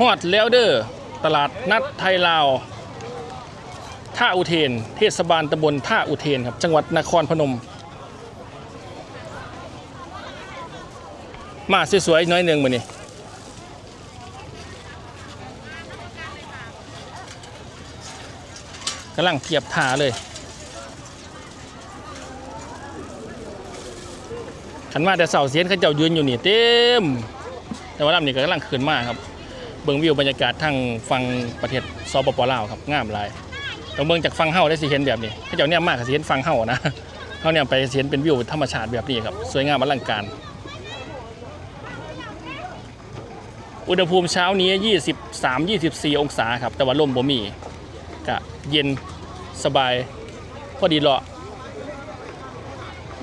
ฮอดแล้วเดอ้อตลาดนัดไทยลาว ท่าอุเทน เทศบาลตำบลท่าอุเทนครับ จังหวัดนครพนม มาสวยๆน้อยหนึ่งมือนี่กำลังเทียบท่าเลยขันมาแต่เสาเสียนเขาเจ้ายืนอยู่นี่เต็ม แต่ว่าลำนี้ก็กำลังขึ้นมาครับ บิ่งวิวบรรยากาศทางฟังประเทศสปปลาวครับงามหลายต้องเบิ่งจากฟังเฮาได้สิเห็นแบบนี้เขาเจ้าเนี่ยมากก็สิเห็นฟังเฮานะเฮาเนี่ยไปสิเห็นเป็นวิวธรรมชาติแบบนี้ครับสวยงามอลังการ อุณหภูมิเช้านี้ 23-24 องศาครับ แต่ว่าลมบ่มีกะเย็นสบายพอดีเลาะ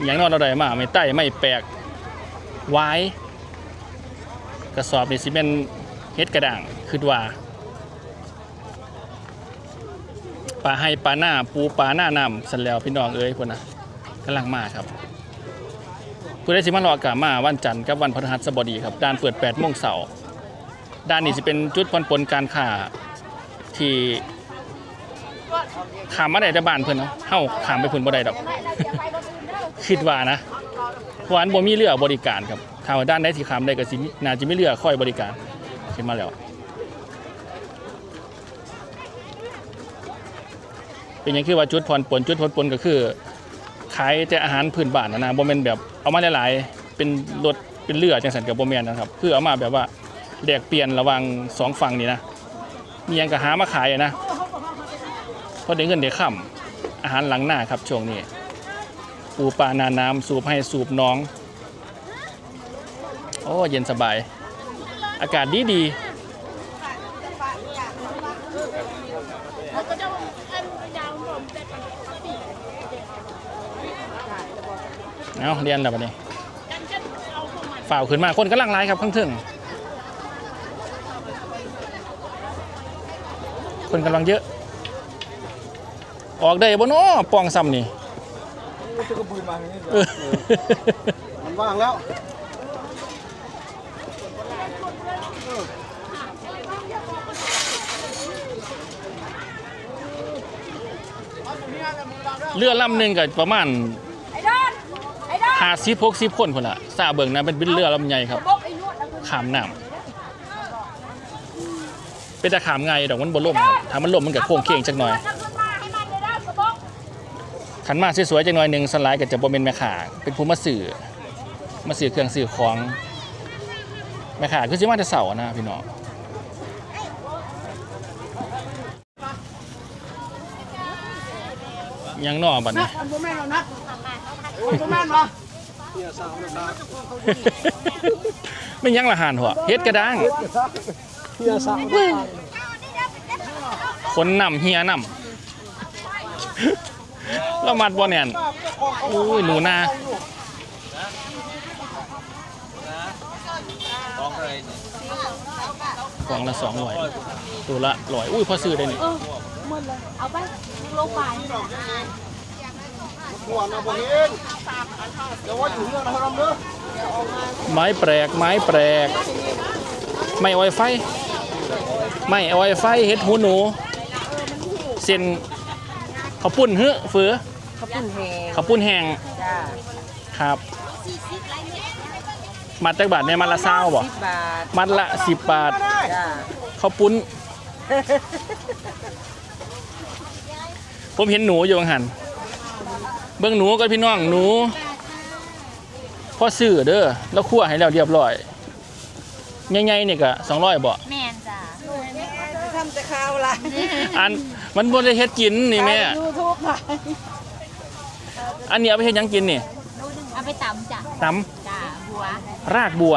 อย่างนอนอะไรมาไม่ใต้ไม่แปลกไว้กระสอบนี่สิเป็น เฮ็ดกระด่างคือว่าปลาให้ปลาหน้าปูปลาหน้านำสันแล้วพี่น้องเอ้ยพุ่นะกำลังมาครับผู้ได้สิมารออากาศมาวันจันทร์กับวันพฤหัสบดีครับด่านเปิด8โมงเสาร์ด้านนี้สิเป็นจุดผ่อนปลนการค้าที่ขามมาได้แต่บ้านเพิ่นเนาะเฮ้าขามไปเพิ่นบ่ได้ดอก คิดว่านะเพราะวาอันบ่มีเรือบริการครับถ้าว่าด้านใดที่ขามได้ก็สิน่าจะไมีเรือค่อยบริการ ขึ้นมาแล้วเป็นอย่างคือว่าจุดผ่อนปลนจุดผ่อนปนก็คือขายแต่อาหารพื้นบ้านนะนะบ่แม่นแบบเอามาหลายๆเป็นรถเป็นเรือจังซั่นก็บ่แม่นนะครับคือเอามาแบบว่าแลกเปลี่ยนระหว่างสองฝั่งนี่นะมียังก็หามาขายอะนะพอได้เงินได้ค่ำอาหารหลังหน้าครับช่วงนี้ปูปลานาน้ำสูบให้สูบน้อง โอ้เย็นสบาย อากาศดีดีเอาเรียนแล้วบัดนี้ฝ่าวขึ้นมาคนกำลังไล่ครับข้างถึงคนกำลังเยอะ ออกได้บ่เนาะปองซ้ำนี่จะกระบืนมาอย่างนี้เออมันว่างแล้ว เรือลำหนึ่งก็ประมาณหาสิบหกสิบคนคนละซาเบิงนะเป็นเป็นเรือลำใหญ่ครับ ขามน้ำเป็นตะขามไงดอกมันบนล่มถ้ามันล่มมันก็โค้งเคียงจักหน่อยนักขึ้นมาให้มันมาสวยๆจักหน่อยหนึ่งสไลด์ก็จะบ่เป็นแม่ขาเป็นผู้มาสื่อมาสื่อเครื่องสื่อของ แม่ขาคือสิมาแต่เสาร์นะพี่น้องยังนอบัดนี้มันโมแม่นหรอกนะโอ้ยโมแม่นวะเฮียสาวนะครับไม่ยังละหานหัวเฮ็ดกระด้างเฮียสาวคนนำเฮียนำแล้วมัดบ่แน่นอุ้ยหนูนา กล่องละสองร้อยตัวละร้อยอุ้ยพอซื้อได้นี่เออหมดเลยเอาไปโลกไปหัวนะพวกนี้เดี๋ยวว่าอยู่เรื่องนะครับเด้อไม้แปลกไม้แปลก ไม่ออยไฟ ไม่ออยไฟเฮ็ดหูหนู เส้นข้าวปุ้นเฮ้อเฟือขอบคุณแฮงข้าวปุ้นแห้งจ้าครับ มัดจักบาทเนี่ยมัดละเศร้าบ่สิบบาทมัดละสิบบาทจ้าข้าวปุ้น ผมเห็นหนูอยู่บางหันเบิ่งหนูกันพี่น้องหนูพ่อซื้อเด้อแล้วคั่วให้แล้วเรียบร้อยใหญ่ๆนี่ก็สองร้อยบ่แม่นจ้าทำแต่ข้าวละอันมันบ่ได้เฮ็ดกินนี่แม่ยูทูบค่ะอันนี้เอาไปเฮ็ดหยังกินนี่ เอาไปตำจ้ะตจ้า บัวำรากบัว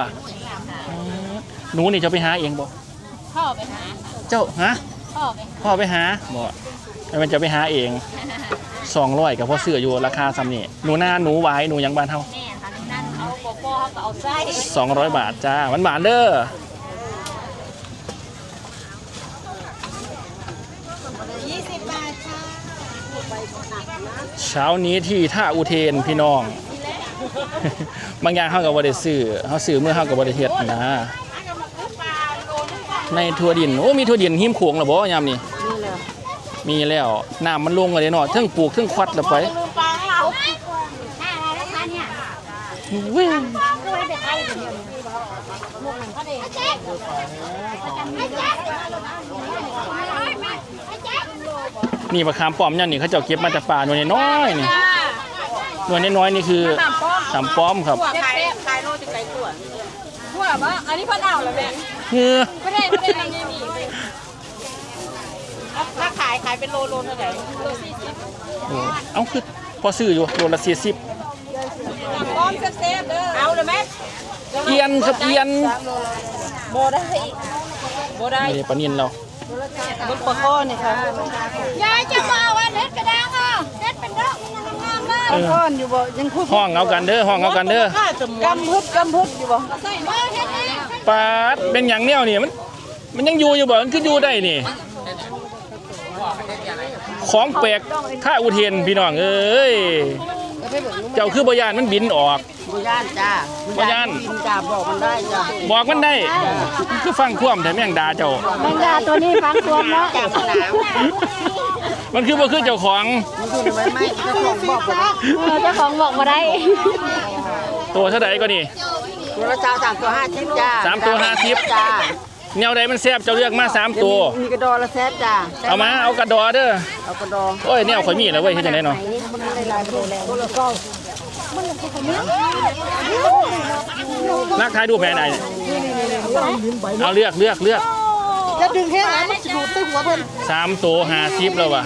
อืมหนูนี่จะไปหาเองบ่พ่อไปหาเจ้าฮะพ่อไปหาพ่อไปหาบ่แล้วมันจะไปหาเอง200กับพ่อซื้ออยู่ราคาซ้ำนี่หนูนาหนูหวายหนูหยังบ้านเฮาแม่ค่ะนั่นเอาโกโก้เขาก็เอาไส้200บาทจ้ามันบาทเด้อยี่สิบบาทค่ะเช้านี้ที่ท่าอุเทนพี่น้อง บางอย่างเฮาก็บ่ได้ซื้อเฮาซื้อเมื่อเฮาก็บ่ได้เฮ็ดนะในทั่วดินโอ้มีทั่วดินหิมโขงแล้วบ่ยามนี่มีแล้วน้ำมันลงเลยเนาะเทั้งปลูกเทั้งควัดล้วไปลืมปลาเราห้าอะไรนะคะเนี่ยเว้ยก็ไว้เด็กไอ้คนเดียวลูกหนึ่งก็ได้ไอ้แจ๊คไอ้แจ๊คไอ้แจ๊คนี่มะขามป้อมยันนี่เขาเจ้าเก็บมาจากป่าหน่วยน้อยนี่หน่วยน้อยนี่คือ ขามป้อมครับขายขายโลจะไก่ตัวทั่วปะอันนี้เพิ่นเอาแล้วแม่เฮ้อไม่ได้ไม่ได้ทำยังมีถ้าขายขายเป็นโลโลเท่าไหร่โลสี่สิบโอ้เอ้าคือพอซื้ออยู่โลละสี่สิบก้อนเซฟเด้อเอาเลยไหมเอียนครับเอียนโบได้โบได้นี่ปลานินเราบนปะก้อนนี่ค่ะยายจะมาว่าเน็ตกระด้างอะเน็ตเป็นดอกมันงามมากเออก้อนอยู่บ่ยังคุกห้องเอากันเด้อห้องเอากันเด้อกำพึดกำพึดอยู่บ่ใส่มาเฮ็ดเองปลาดเป็นอย่างแนวนี่มันมันยังอยู่อยู่บ่มันคืออยู่ได้นี่ ของแปลกข้าอุเทนพี่น้องเอ้ยเจ้าคือบ่ยานมันบินออกบุญานจ้าบ่ย้านบินจ้าบอกมันได้จ้าบอกมันได้คือฟังความแต่แม่งด่าเจ้าแมงดาตัวนี้ฟังตัวเนาะจ้า มันหนาวมันคือบ่คือเจ้าของมันอยู่ในใบไม้เจ้าของบอกบ่ได้เออเจ้าของบอกมาได้ ตัวเท่าใดก็นี่ ตัวละเจ้าสามตัวห้าชิปจ้าสามตัวห้าสิบจ้าแนวใดมันแซ่บเจ้าเลือกมาสามตัว มีกระดอละแซบจ้าเอามาเอากระดอเด้อ เอากระดอโอ้ยแนวข่อยมีแล้วเว้ยเฮ็ดจังไดเนาะมันได้ลายโลแล้วตัวละเก้านักถ่ายรูปแม่ไหนเอาเลือกเลือกเลือกจะ ดึงแค่ไหนมันจะดูดตึ้งหัวเพิ่นสามตัวห้าสิบแล้วว่ะ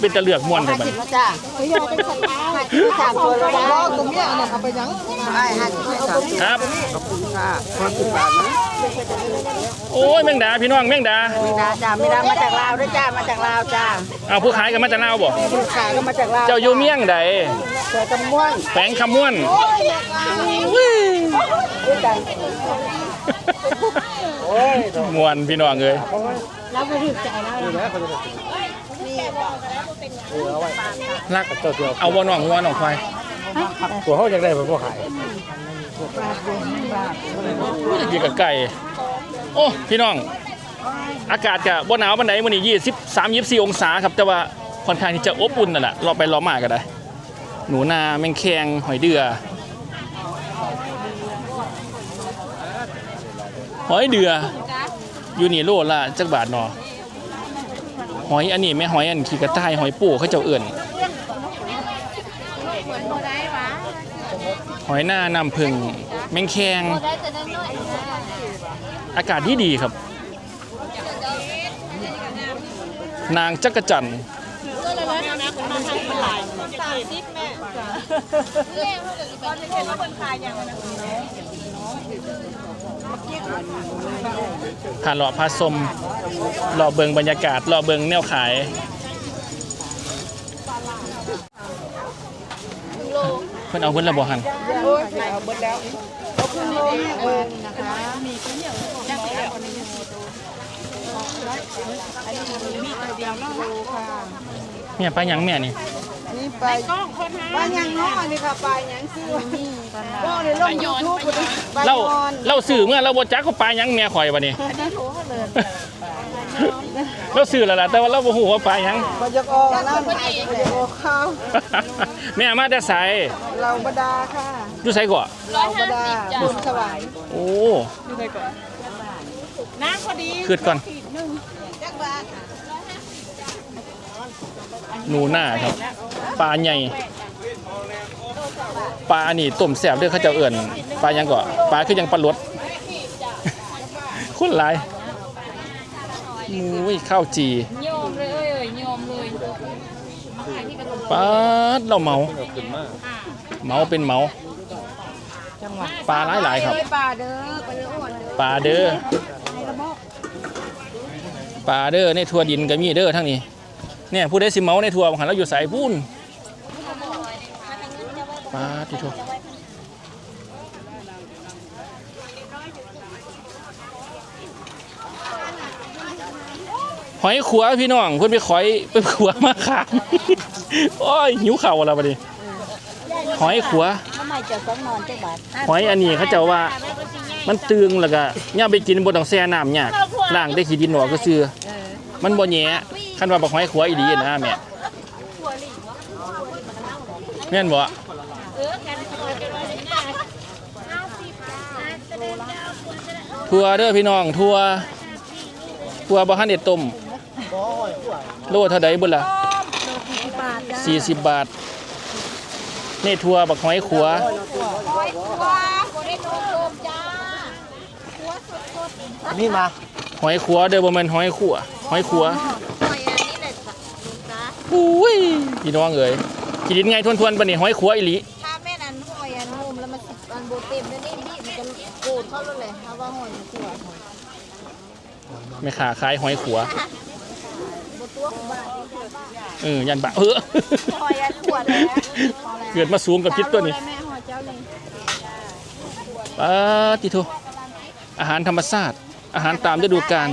เป็นตะเลือกม่วนแต่บัดสิบแล้วจ้าสามตัวแล้วจ้าตัวเมียเนี่ยเอาไปยังใช่ห้าสิบสามครับขอบคุณค่ะความสิบบาทนะโอ้ยแมงดาพี่น้องแมงดาไม่ได้จ้าไม่ได้มาจากลาวด้วยจ้ามาจากลาวจ้าเอาผู้ขายกันมาจากลาวบ่ผู้ขายก็มาจากลาวเจ้าอยู่เมียงใดเจอตะม่วงแฝงคำม่วนด้วยกันโอ้ย ม่วนพี่น้องเอ้ยเราไปถึกใจแล้วรักเอาบ่น้องงัวน้องควายตัวเขาอยากได้ผมก็ขายอยู่กับไก่ โอ้พี่น้อง อากาศกะบ่หนาวปานใดมื้อนี้23 24องศาครับ แต่ว่าค่อนข้างที่จะอบอุ่นนั่นแหละรอไปรอมาก็ได้ หนูนาแมงแคงหอยเดือ หอยเดืออยู่นี่โลละจักบาทเนาะหอยอันนี้แม่หอยอันขี้กระต่ายหอยปูเขาเจ้าเอิ่นหอยหน้านำผึ้งแมงแคงอยอากาศที่ดีครับ นางจักรจันทร์ ผ่านเลาะพาสมเลาะเบิงบรรยากาศเลาะเบิงแนวขายเพิ่นเอาเพิ่นระบ่หันแม่ไปหยังแม่นี่นี่ไปกล้องคนหาปลายังน้อนี่ค่ะปลายังซื้อ ก็เลยลงยูทูบปลาเรายอนเราสื่อเมื่อเราบ่จักเขาปลาหยังแม่ข่อยบัดนี้เราสื่อแล้วล่ะแต่ว่าเราบ่ฮู้ว่าปลาหยังปลายกอนั่นปลายกอข้าวแม่มาแต่ไสเราบดาค่ะอยู่ไสก่อเราบดาบุญสวายโอ้น้ำพอดีคืดก่อนจักบาทหนูหน้าครับปลาใหญ่ ปลานี่ต้มแซ่บเด้อเขาเจ้าเอิ้นปลาหยังก่อปลาคือยังปลาลดคนหลายมุ้ยข้าวจีโยมเลยเอ้ยโยมเลยปลาดเราเมาเมาเป็นเมาปลาหลายหลายๆครับ ปลาเด้อปลาเด้ออ้วนปลาเด้อปลาเด้อในทัวดินก็มีเด้อทั้งนี้เนี่ยผู้ใดสิเมาในทัวหันเราอยู่สายพูน ปลาที่ทัวหอยขัวพี่น้องเพื่อนไปขอยไปขัวมาขายโอ้ยหิวเข่าวแล้วบัดนี้หอยขัวหอยอันนี้เขาเจ้าว่า มันตึงแล้วก็ย่าไปกินบ่ต้องแช่น้ำยากล้างได้ขีดินออก็ซื่อมันบ่แหย่คันว่าบักหอยขัวอีหลีนะแม่แม่นบ่ ทัวเด้อพี่น้องทัวทัวบ่ทันได้ต้มโลเท่าใดบุ่นล่ะ40บาท นี่ทัวบักหอยขัวนี่มาหอยขัวเด้อบ่แม่นหอยขัวหอยขัวอุ้ยพี่น้องเอ้ยกินดินไงทวนๆปะนี่หอยขัวอีหลี ถ้าแม่นั้นหอยอันมุมแล้วมันอั นโบเต็มแล้วนี่นี่มันจะโกดเข้าแล้วเลยถ้าว่าหอยมันขวดแม่ค้าขายหอยขัวโบตัวของบ้านเออยันบะเออหอยอันขวดแล้วเกิดมาสูงกับคิดตัวนี้แม่หอยเจ้าเลยปาติโทอาหารธรรมชาติ อาหารตามฤดูกาล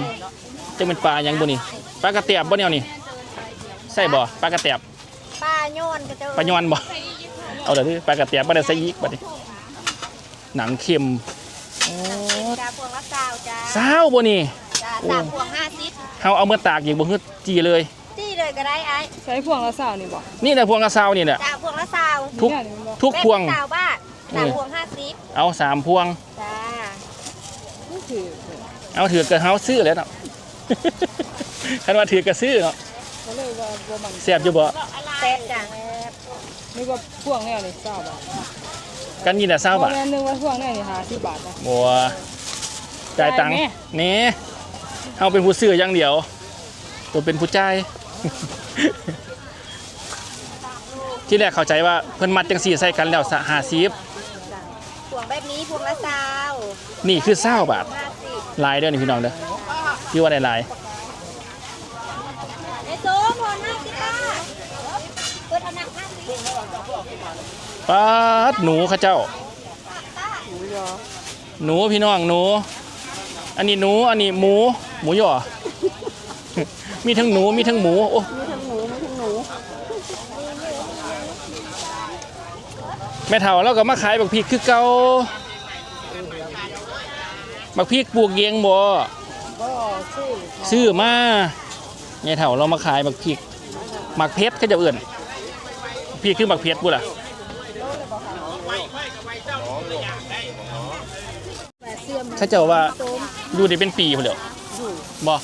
จะเป็นปลาหยังบ่นี่ปลากระเตียบบ่แนวนี่ใช่บ่ปลากระเตียบปลาโยนก็จะปลายอนบ่เอาเดี๋ยวนี้ปลากระเตียบบ่ได้ใส่ยิกบัดนี้ หนังเค็มจ้าพวงละสาวจ้าซาวบ่นี่จ้าสามพวงห้าสิบเฮาเอามาตากอีกบ่ฮึดจีเลยจี้เลยก็ได้ไอ้ใช้พวงละสาวนี่บอกนี่แหละพวงกระซาวนี่แหละจ้าพวงละสาวทุกนี่นี่บอกทุกพวง แม่สาวบ้านสามพวงห้าสิบเอาสามพวง จ้านี่คือเอาถือกระเฮาซื้อแล้วเนาะ คันว่าถือกระซื้อเนาะเขาเลยว่าบ่มันแซ่บอยู่บ่แซ่บจ้านึกว่าพวงแนวนี่สาวบาท กันยินแต่เศร้าบ่บาทแม่นนึกว่าพวงแนวนี่50บาทนะ บัวจ่ายตังค์จ่ายแม่นี่เฮาเป็นผู้ซื้ออย่างเดียว ตัวเป็นผู้จ่าย ที่แรกเข้าใจว่าเพิ่นมัดจังซี่ใส่กันแล้วสะ50พวงแบบนี้พวงละสาวนี่คือ20บาทห้าสิบหลายเด้อนี่พี่น้องเด้อที่ว่าได้หลาย ไอ้โซ่พอห้าสิบบาทเปิดเอาหนักห้าสิบ ป๊าดหนูเข้าเจ้า หนูพี่น้องหนู อันนี้หนูอันนี้หมู หมูหย่อ มีทั้งหนูมีทั้งหมูโอ้มีทั้งหมูมีทั้งหนูแม่เฒ่าเราก็มาขายบักพริกคือเก่าบักพริกปลูกเองบ่ซื้อมาแม่เฒ่าเรามาขายบักพริกหมักเพชรเขาจะเอื่นพริกคือหมักเพชรบุล่ะ ถ้าเจ้าว่าดูได้เป็นปีพุ่นเดียวบ่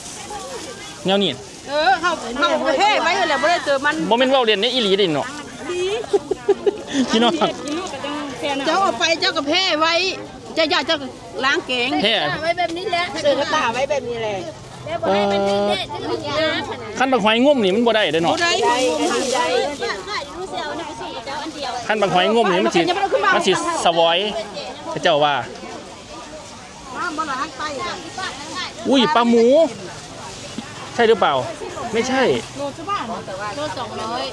แนวนี้เออเขาเขาประเทศไว้เลยไม่ได้เจอมันบ่แม่นเว้าเรียนในอีหลีเด้เนาะพี่น้องกินลูกก็จังแค่นั้นเจ้าเอาไปเจ้ากับเพศไว้เจ้าอยากจะล้างเก่งแท้ไว้แบบนี้แหละเสือกระตาไว้แบบนี้เลยแล้วบอกให้มันนี่เด็ดจะมีน้ำขนาดคันบักหอยงุ่มนี่มันบ่ได้เด้เนาะ ได้ได้ได้ป้ารู้เสียวนะสี่เจ้าอันเดียวคันบักหอยงุ่มนี่มันสิมันสิสวอยถ้าเจ้าว่า น้ำมันล้างไตอุ้ยปลาหมู ใช่หรือเปล่า ไม่ใช่โลชบ้านโลสองร้อย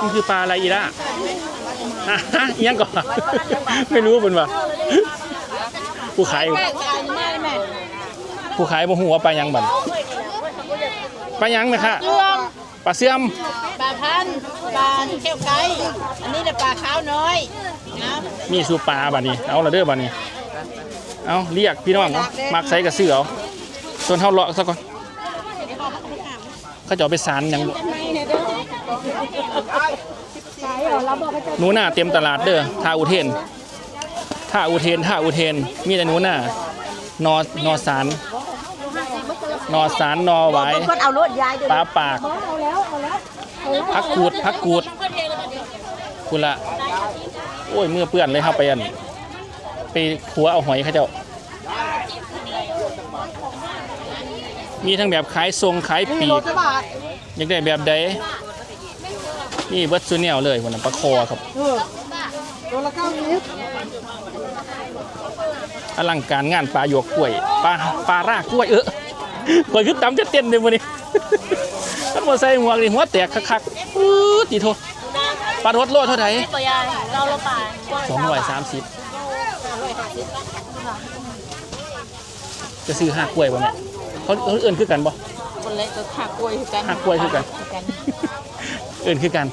มันคือปลาอะไรอีล่ะฮะฮะอิหยังก่อนไม่รู้เป็นว่าผู้ขายแม่แม่ผู้ขายบ่ฮู้ว่าปลาหยังบัดปลาหยังไหมคะเรื่องปลาเสื่อมปลาพันปลาเขี้ยวไก่อันนี้แหละปลาขาวน้อยนะมีสูปลาบัดนี้เอาละเด้อบัดนี้ เอาเรียกพี่น้องเอามักใส่กับเสือเอาส่วนเฮาเลาะซะก่อนเขาจะเอาไปสารหยังหนูหน้าเต็มตลาดเด้อท่าอุเทนท่าอุเทนท่าอุเทนมีแต่หนูหน้านอนอสารนอสารนอหวายคนเอารถยายปลาปากพักกูดพักกูดคุณละโอ้ยมือเปื้อนเลยครับไปอัน ไปขัวเอาหอยเขาเจ้า มีทั้งแบบขายทรงขายปีโลกชบาทอยากได้แบบใดนี่เบิร์ดซูเนียลเลยวันนั้นปลาคอครับเออโลละเก้าสิบอลังการงานปลาหยวกกล้วยปลาปลารากกล้วยเออคอยขึ้นตำจะเต้นเลยวันนี้ถ้ามาใส่หัวนี่หัวแตกคักๆปื๊ดดีโทปลาทดโลเท่าไหร่ปยายเราละป่าสองร้อยสามสิบ จะซื้อห้ากล้วยบ่เนี่ยเขาเขาเอื่นคือกันบ่คนเล็กก็ขากล้วยคือกันห้ากล้วยคือกัน เอื่นคือกัน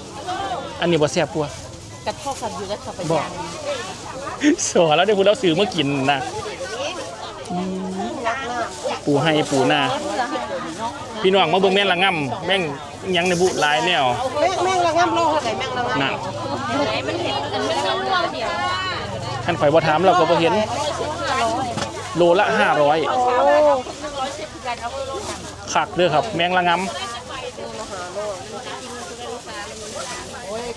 อันนี้บ่แซ่บกว่ากระทอกกันอยู่แล้วขับไปบ่ย่างสอแล้วได้พูดแล้วซื้อมากินนะปูให้ปูหน้าพี่น้องมาเบิ่งแม่งละง่ำแม่งอิหยังในบุหลายแนวแม่งแม่งละงับโลเท่าไหร่แม่งละงับนั่น ท่านข่อยบ่ถามเราก็บ่เห็น โลละ500คักเด้อครับ แมงละงำ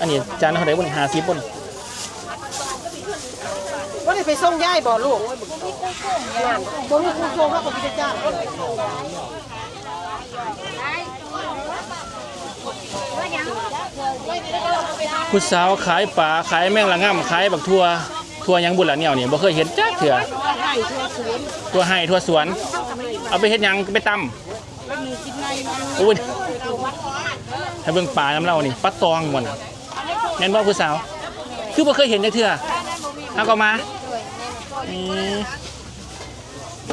อันนี้จานเท่าไหร่บ่นี่50บ่นว่าได้ไปส่งยายบ่ลูกนั่นบ่มีผู้ส่งเขาก็มีแต่จ้างผู้สาวขายปลาขายแมงละง่ำขายบักทั่ว ทั่วหยังบุญละเนี่ยนี่บ่เคยเห็นจักเถื่อตัวให้ทั่วสวน เอาไปเฮ็ดหยังไปตำโอ้ยให้เบิ่งปลาน้ำเล่านี่ปลาตองบ่น่ะแม่นบ่ผู้สาว คือบ่เคยเห็นจักเถื่อเอาก็มานี่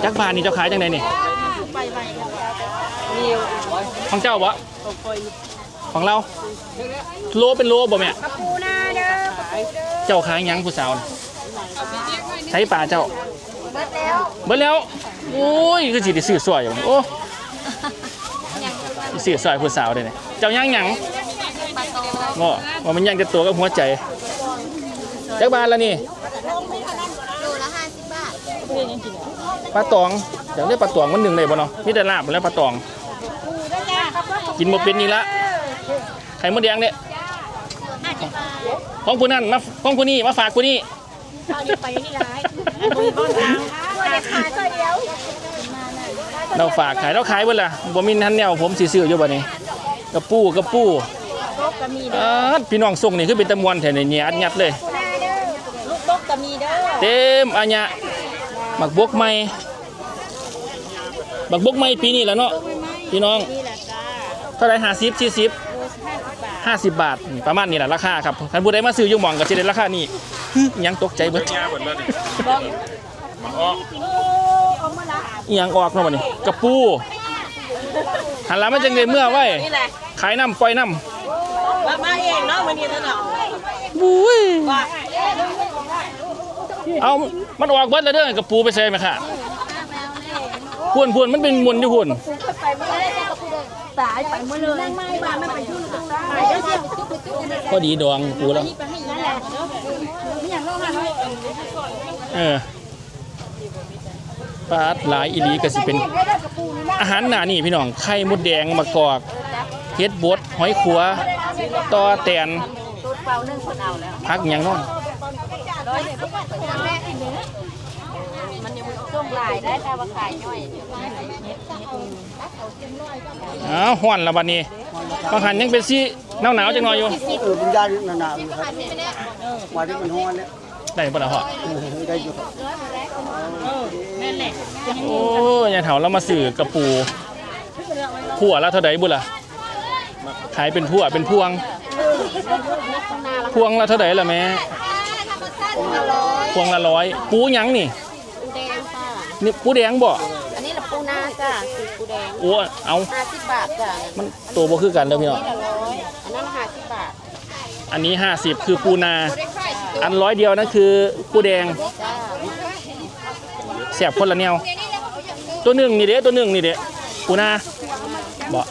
จักบาทนี่เจ้าขายจังไดนี่ของเจ้าบ่ของเรา โลเป็นโลบ่แม่ปูนาเด้อเจ้าขายหยังผู้สาวน่ะ ใช้ปลาเจ้าเบิดแล้วเบิดแล้วโอ้ยคือสิได้ซื้อสวยอยู่โอ้สิซื้อสวยผู้สาวได้นี่เจ้าย่างหยังบ่ว่ามันย่างแต่ตัวกับหัวใจจักบาทแล้วนี่โลละ50บาทปลาตองอยากได้ปลาตองมันหนึ่งได้บ่เนาะมีแต่ลาบแล้วปลาตอง กินบ่เป็นนี่ละไข่มดแดงเนี่ยของผู้นั้นมาของผู้นี้มาฝากผู้นี้ เอานี่ไปนี่ร้ายบ่มีบ่ทางบ่ได้ขายซอยเดียวเราฝากขายเราขายเบิดล่ะบ่มีทันแนวผมสิซื้ออยู่บัดนี้กระปูกระปูตกก็มีเด้ออาดพี่น้องส่งนี่คือเป็นตะมวนแท้นี่เนี่ยอัดยัดเลย ปูนาเด้อลูกตกก็มีเด้อเต็มอัญญะบักบกใหม่บักบกใหม่ปีนี้แล้วเนาะพี่น้องนี่แหละจ้าเท่าไหร่ห้าสิบสี่สิบ ห้าสิบบาทนี่ประมาณนี้แหละราคาครับท่านผู้ใดมาซื้ออยุ่งหมองก็จะได้ราคานี้ฮึอิหยังตกใจเบิดอิหยังออกเนาะบัดนี้กระปูหันหลังมาจังเลยเมื่อไว้นี่แหละขายน้ำปล่อยน้มามาเองเนาะวันนี้เท่านั้นำบุ้ยว่าเอามันออกเบิดแล้วเด้อกระปูไปใส่ไหมค่ะพวนพวนมันเป็นมวนอยู่พวน ตายไปหมดเลยนั่งไม่บ้านมันไปยุ่งตรงนั้นไปเด้อเสียไปจุ๊บไปจุ๊บกันเด้อพอดีดองปูแล้วนั่นแหละมีหยังโลหะเนาะเออปลาหลายอีหลีก็สิเป็น อาหารหนานี่พี่น้องไข่มดแดงมะกอกเฮ็ดบดหอยขัวตอแตนตูดเปล่านึ่งคนเอาแล้วพักหยังเน้องมันยัง ช่วงลายได้แต่ว่าขายย่อยอ้าวฮ้อนและบัดนี้บางหันยังเป็นสิหนาวๆจังหน่อยอยู่ เออเป็นยาหนาๆอยู่ครับมาที่มันฮ้อนเนี่ยได้บ่ล่ะพ่อเออได้อยู่ครับโอ้ยายเฒ่าเรามาซื้อกระปูผัวละเท่าใดบุล่ะขายเป็นผัวเป็นพวง พวงละเท่าใดล่ะแม่พวงละร้อยปูหยังนี่ปูแดงค่ะ นี่ปูแดงบ่อันนี้ละปูนาจ้ะคือปูแดงโอ้เอาห้าสิบบาทจ้ะมันโตบ่คือกันเด้อพี่น้องนี่ละร้อยอันนั้นห้าสิบบาทอันนี้ 50 คือปูนา อันร้อยเดียวนั่นคือปูแดงจ้าแสบคนละแนว ตัวหนึ่งนี่เด้ตัวหนึ่งนี่เด้ปูนาบ่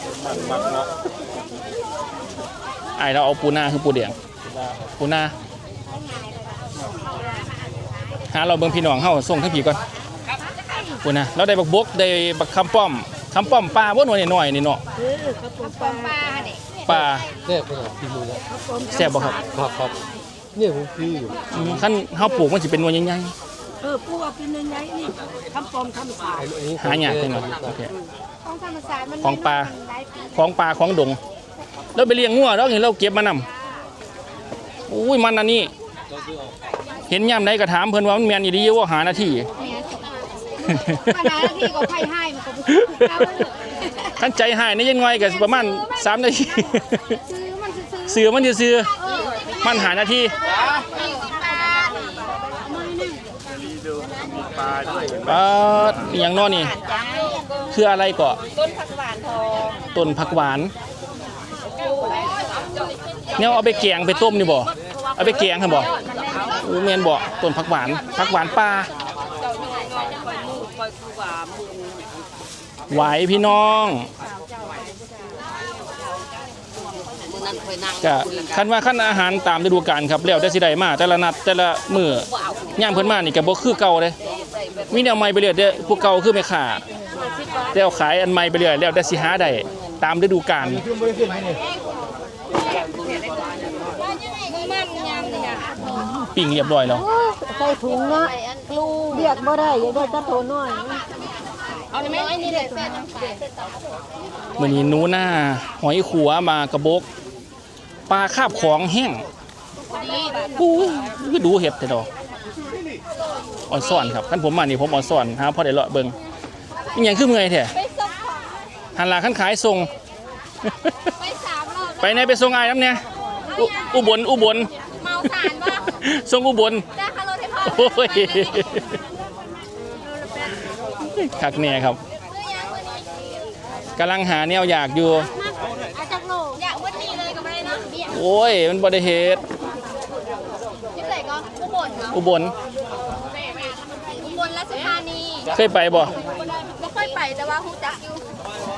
ไอายเราเอาปูนาคือปูแดงปูนาหาเราเบิ่งพี่น้องเฮาส่งทั้งผีก่อน ปูนาเราได้บักบกได้บักคำป้อมคำป้อมปลาบ่หน่อยน้อยๆนี่เนาะปลาปลาเด็กปลาแซ่บเลยพี่มูแล้วแซ่บบ่ครับครับครับเนี่ยผมพี่อยู่อืมคันเฮาปลูกมันสิเป็นหน่วยใหญ่เออปูเอาเป็นยังไงนี่คำปมคำสายๆหายากจังเลยโอเคของธรรมศาสตร์มันของปลาหลายปีของป่าของดง แล้วไปเลี้ยงงัวแล้วเห็นเราเก็บมานำอุ้ยมันอันนี้ เห็นย่ำใดก็ถามเพิ่นว่ามันแม่นอีดีว่าหาหน้าที่ ปัญหาที่ก็ไผ่ให้มันก็บ่เอาเลยขั้นใจหายในยังไงก็ประมาณ3นาทีซื้อมันซื้อเสือมันจะซื้อมันหาหน้าที่ปลาเอ่ออหย่างเนอนี่คืออะไรก็ต้นผักหวานทองต้นผักหวานเนี่ยเอาไปแกงไปต้มนี่บ่เอาไปแกงครับบ่อู้แม่นบ่ต้นผักหวานผักหวานป่า ไหวพี่น้องก็คันว่าคันอาหารตามฤดูกาลครับแล้วแต่สิได้มาแต่ละนัดแต่ละมื้อย่างเพิ่นมานี่ก็บ่คือเก่าเด้มีแนวใหม่ไปเรื่อยเด้อผู้เก่าคือแม่ค้าแต่เอาขายอันใหม่ไปเรื่อยแล้วแต่สิหาได้ตามฤดูกาลมือมันยำนี่นะปิ้งเรียบร้อยแล้วใส่ถุงเนาะเรียกบ่ได้อย่าได้ตะโตน้อย เอาเลยไหมนี่เลยแฟนมื้อนี้หนูหน้าหอยขัวมากระบกปลาคาบของแห้งอู้คือดูเห็ดแต่ดอกอ่อนซ่อนครับคันผมมานี่ผมอ่อนซ่อนหาพอได้เลาะเบิ่งอีหยังคือเมื่อยแท้ไปส่งหันหลังคันขายส่งไปสามรอบไปไหนไปส่งอายน้ำเนี่ยอุอุบลอุบลเมาสารป่ะส่งอุบลได้ค่ารถให้พ่อโอ้ย คักแน่ครับซื้อยังวันนี้กำลังหาแนวอยากอยู่ อาจากโลอยากวันนี้เลยก็ไม่ได้นะเบี้ยโอ้ย มันบ่ได้เฮ็ดยี่สิบก็ผู้บนเนาะอุบลผู้บนราชธานีเคยไปบ่ไม่ค่อยไปแต่ว่าฮู้จักอยู่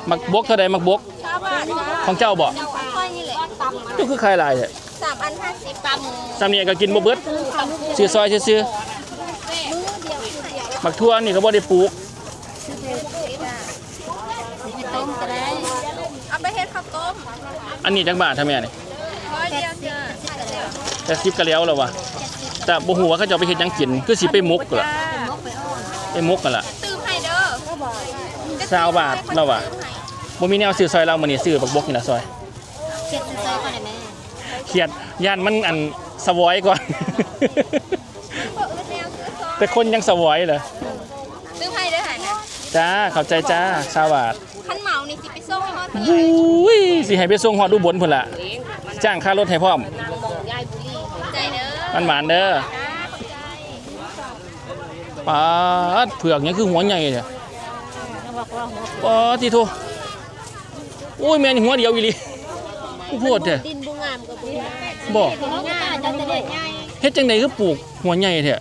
มักบกเท่าใดมักบกชาวบ้านจ้าของเจ้าบ่เจ้าค่อยนี่แหละตำก็คือขายหลายแท้สามอันห้าสิบตำสำเนียงก็กินบ่เบิดซื้อซอยซื่อมือเดียวคือเดียวๆมักทั่วนี่ก็บ่ได้ปลูก ไปต้มก็ได้เอาไปเฮ็ดข้าวต้มอันนี้จักบาททำแม่นี่ร้อยเดียวจ้าแต่สิบก็แล้วแล้วว่ะแต่บ่ฮู้ว่าเขาจะเอาไปเฮ็ดหยังกินคือสิไปมุกล่ะไปมุกกันล่ะตื้มให้เด้อสาวบาทเราว่ะบ่มีแนวซื้อซอยเรามื้อนี้ซื้อบักบกนี่ล่ะซอยเจ็ดซอยก่อนได้ไหมเครียดย่านมันอันสวอยก่อนเปิดแนวซื้อซอยแต่คนยังสวอยเหรอ ตื้มให้เด้อหานะ จ้าเข้าใจจ้าสาวบาทขั้นเหมานี่สิไปส่งให้ฮอดเพิ่นอุ้ยสิให้ไปส่งฮอดอุบลพุ่นล่ะจ้างค่ารถให้พร้อมใจเด้อมันหมานเด้อปาดเผือกยังคือหัวใหญ่เนี่ยปาดทีโทโอ้ยแม่นี่หัวเดียวอีหลีกูโพดแท้ดินบุงามกับบุงามบ่ง่ายจังจะได้ง่ายเฮ็ดจังไดคือปลูกหัวใหญ่แท้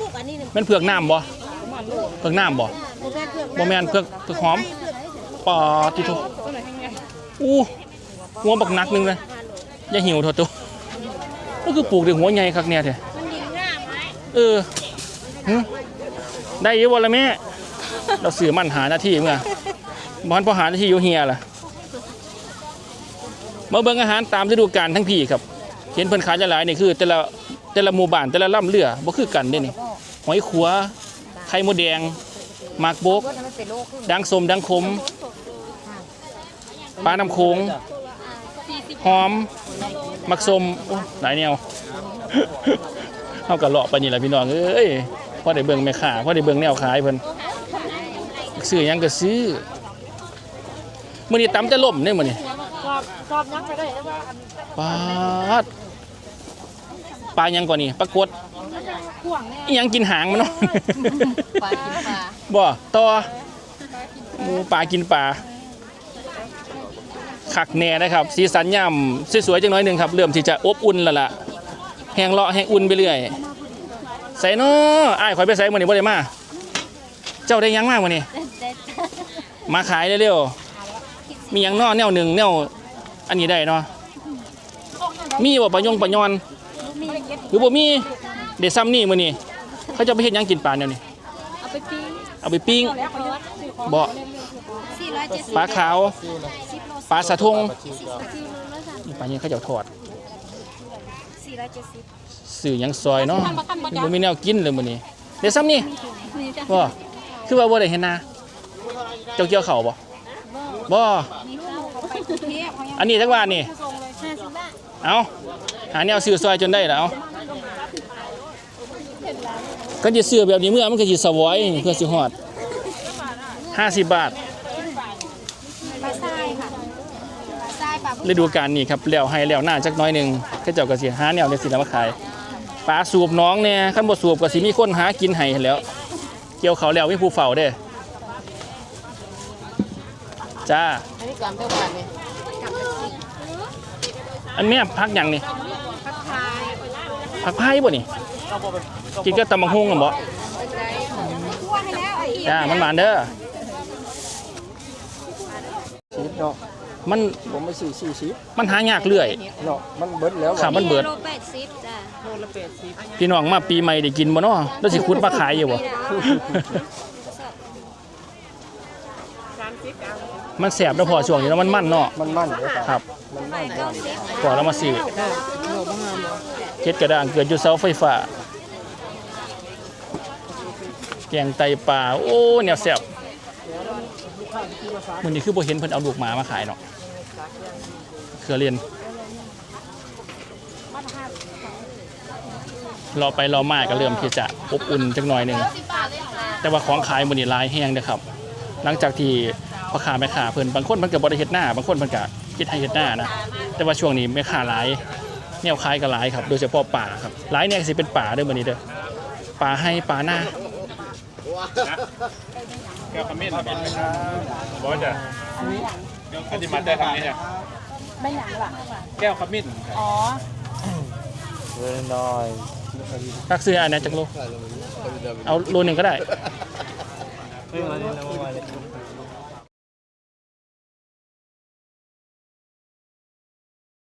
ทุกอันนี้แม่นเผือกน้ำบ่เผือกน้ำบ่ บ่แมนเพื่อนบ่แม่นเผือเผือกหอมปาดทีโทอู้หัวบักนักหนึงเลยอย่าหิวเถอะตัวก็คือปลูกได้หัวใหญ่คักเนี่ยแท้มันเออได้อยี่วันละแม่ เราสื่อมันหาหน้าที่เมื่อบอนพอหาหน้าที่อยู่เฮียล่ะมาเบิ่งอาหารตามฤดูกาลทั้งพี่ครับ เห็นเพิ่นขายหลายๆนี่คือ แต่ละแต่ละหมู่บ้านแต่ละล่ำเรือบ่คือกันเด้นี่หอยขัวไข่มดแดง หมากบกดังสมดังขมปลาน้ำโขงหอมมักสมโอ้หลายแนวเฮาก็เลาะไปนี่แหละพี่น้องเอ้ยพอได้เบิ่งแม่ค้าพอได้เบิ่งแนวขายเพิ่นซื้อหยังก็ซื้อมื้อนี้ตำจะล่มเด้มื้อนี้ชอบชอบยังไปได้แต่ว่าอันปาดปลาหยังก่อนนี่ปลากดพ่วงเนี่ยอีหยังกินหางมันเนาะ ปลากินปลา บ่ต่อหมูปลากินปลาคักแน่นะครับ สีสันย่ำสวยๆจังน้อยหนึ่งครับ เริ่มที่จะอบอุ่นแล้วล่ะแห้งเลาะแห้งอุ่นไปเรื่อย ใส่เนาะอ้ข่อยไปใส่มื้อนี้บ่ได้มา เจ้าได้ยังมากมื้อนี้มาขายเร็วๆมียังเนาะแนวหนึ่งแนวอันนี้ได้เนาะมีบ่ปะยงปะยอนหรือบ่มีเดี๋ยวซ้ำนี่มื้อนี้เขาจะไปเฮ็ดหยังกินปลาแนวนี้เอาไปปิ้ง เอาไปปิ้งบ่สี่ร้อยเจ็ดสิบปลาขาวปลาสะทงนี่ปลาเนี่ยเขาจะเอาทอดสี่ร้อยเจ็ดสิบสื่อหยังซอยเนาะบ่มีแนวกินเลยมื้อนี้เดี๋ยวซ้ำนี่บ่คือว่าบ่ได้เห็นนาเจ้าเกี่ยวข้าวบ่บ่อันนี้จักบาทนี่ห้าสิบบาทเอาหาแนวซื้อซอยจนได้แล้วเอา ก็จะซื้อแบบนี้เมื่อมันก็สิสวอยเพื่อสิฮอด50บาทปลาทรายค่ะปลาทรายปลาฤดูกาลนี้ครับแล้วให้แล้วหน้าจักหน้อยหนึงเขาเจ้าก็สิหาแนวจังซี่แล้วมาขายปลาสูบน้องเนี่ยคันบ่สูบก็สิมีคนหากินให้หั้นแหล้ว เกี่ยวเขาวแล้วมีผู้เฝ้าเด้อจ้าอันนี้กามเท่ากันนี่อันแม่พักหยังนี่พักพายบ่นี่ กินก็ตำบักหุ่งกันบ่คั่วให้แล้วอีจ้ามันหวานเด้อชีสเนาะมันผมไม่สี่สี่ชีสมันหายากเรื่อยเนาะมันเบิดแล้วค่ะมันเบิดโลแปดสิบจ้ะพี่น้องมาปีใหม่ได้กินบ่เนาะแล้วสิคุดมาขายอยู่บ่มันแสบแล้วพอช่วงนี้แล้วมันมันเนาะมันมันเลยครับครับมันมันเก้าสิบพอเรามาซื้อเฮ็ดกระด้างเกิดอยู่เสาไฟฟ้า แกงไตปลาโอ้เนี่ยแซ่บมื้อนี้คือโบเห็นเพิ่นเอาลูกหมามาขายเนาะเครือเรียนรอไปรอมาก็เริ่มที่จะอบอุ่นจักหน่อยหนึ่งแต่ว่าของขายมื้อนี้หลายแฮงเด้อครับ หลังจากที่พ่อค้าแม่ค้าเพิ่นบางคนเพิ่นก็บ่ได้เฮ็ดหน้า บางคนเพิ่นก็เฮ็ดให้เฮ็ดหน้านะแต่ว่าช่วงนี้แม่ค้าหลายแนวขายก็หลายครับ โดยเฉพาะป่าครับหลายเนี่ยสิเป็นป่าด้อมื้อนี้เด้อป่าให้ป่าหน้า แก้วขมิ้นครับบอกว่าจะอันนี้มาได้ทางนี้เนี่ยไม่หยังล่ะแก้วขมิ้นอ๋อเว้ยน้อยตักซื้ออันนั้นจักโลเอาโลหนึงก็ได้